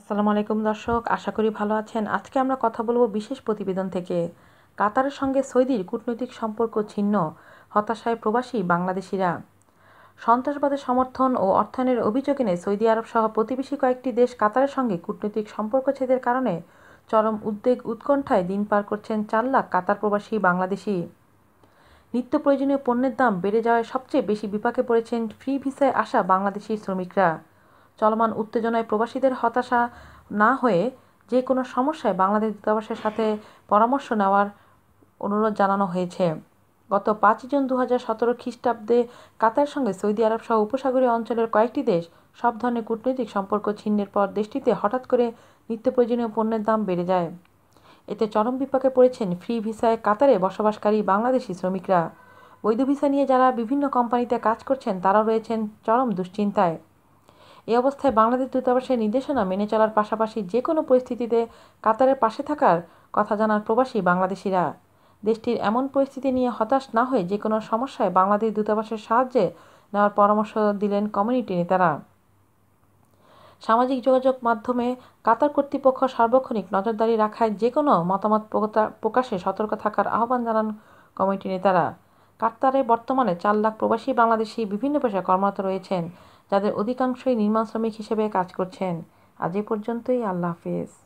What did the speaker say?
আসসালামু আলাইকুম দর্শক, আশা করি ভালো আছেন। আজকে আমরা কথা বলব বিশেষ প্রতিবেদন থেকে। কাতারের সঙ্গে সৌদির কূটনৈতিক সম্পর্ক ছিন্ন, হতাশায় প্রবাসী বাংলাদেশিরা। সন্ত্রাসবাদের সমর্থন ও অর্থায়নের অভিযোগ এনে সৌদি আরব সহ প্রতিবেশী কয়েকটি দেশ কাতারের সঙ্গে কূটনৈতিক সম্পর্ক ছেদের কারণে চরম উদ্বেগ উৎকণ্ঠায় দিন পার করছেন চার লাখ কাতার প্রবাসী বাংলাদেশি। নিত্য প্রয়োজনীয় পণ্যের দাম বেড়ে যাওয়ায় সবচেয়ে বেশি বিপাকে পড়েছেন ফ্রি ভিসায় আসা বাংলাদেশি শ্রমিকরা। চলমান উত্তেজনায় প্রবাসীদের হতাশা না হয়ে যে কোনো সমস্যায় বাংলাদেশ দূতাবাসের সাথে পরামর্শ নেওয়ার অনুরোধ জানানো হয়েছে। গত পাঁচই জুন দু হাজার সতেরো খ্রিস্টাব্দে কাতার সঙ্গে সৌদি আরব সহ উপসাগরীয় অঞ্চলের কয়েকটি দেশ সব ধরনের কূটনৈতিক সম্পর্ক ছিন্নের পর দেশটিতে হঠাৎ করে নিত্য প্রয়োজনীয় পণ্যের দাম বেড়ে যায়। এতে চরম বিপাকে পড়েছেন ফ্রি ভিসায় কাতারে বসবাসকারী বাংলাদেশি শ্রমিকরা। বৈধ ভিসা নিয়ে যারা বিভিন্ন কোম্পানিতে কাজ করছেন, তারাও রয়েছেন চরম দুশ্চিন্তায়। এই অবস্থায় বাংলাদেশ দূতাবাসের নির্দেশনা মেনে চলার পাশাপাশি যে কোনো পরিস্থিতিতে কাতারের পাশে থাকার কথা জানার প্রবাসী বাংলাদেশিরা। দেশটির এমন পরিস্থিতি নিয়ে হতাশ না হয়ে যে কোনো সমস্যায় বাংলাদেশ দূতাবাসের সাহায্যে নেওয়ার পরামর্শ দিলেন কমিউনিটি নেতারা। সামাজিক যোগাযোগ মাধ্যমে কাতার কর্তৃপক্ষ সার্বক্ষণিক নজরদারি রাখায় যে কোনো মতামত প্রকাশে সতর্ক থাকার আহ্বান জানান কমিটি নেতারা। কাতারে বর্তমানে চার লাখ প্রবাসী বাংলাদেশি বিভিন্ন পেশায় কর্মরত রয়েছেন। যাদের অধিকাংশই নির্মাণ শ্রমিক হিসেবে কাজ করছেন। আজ এ পর্যন্তই আল্লাহ হাফিজ।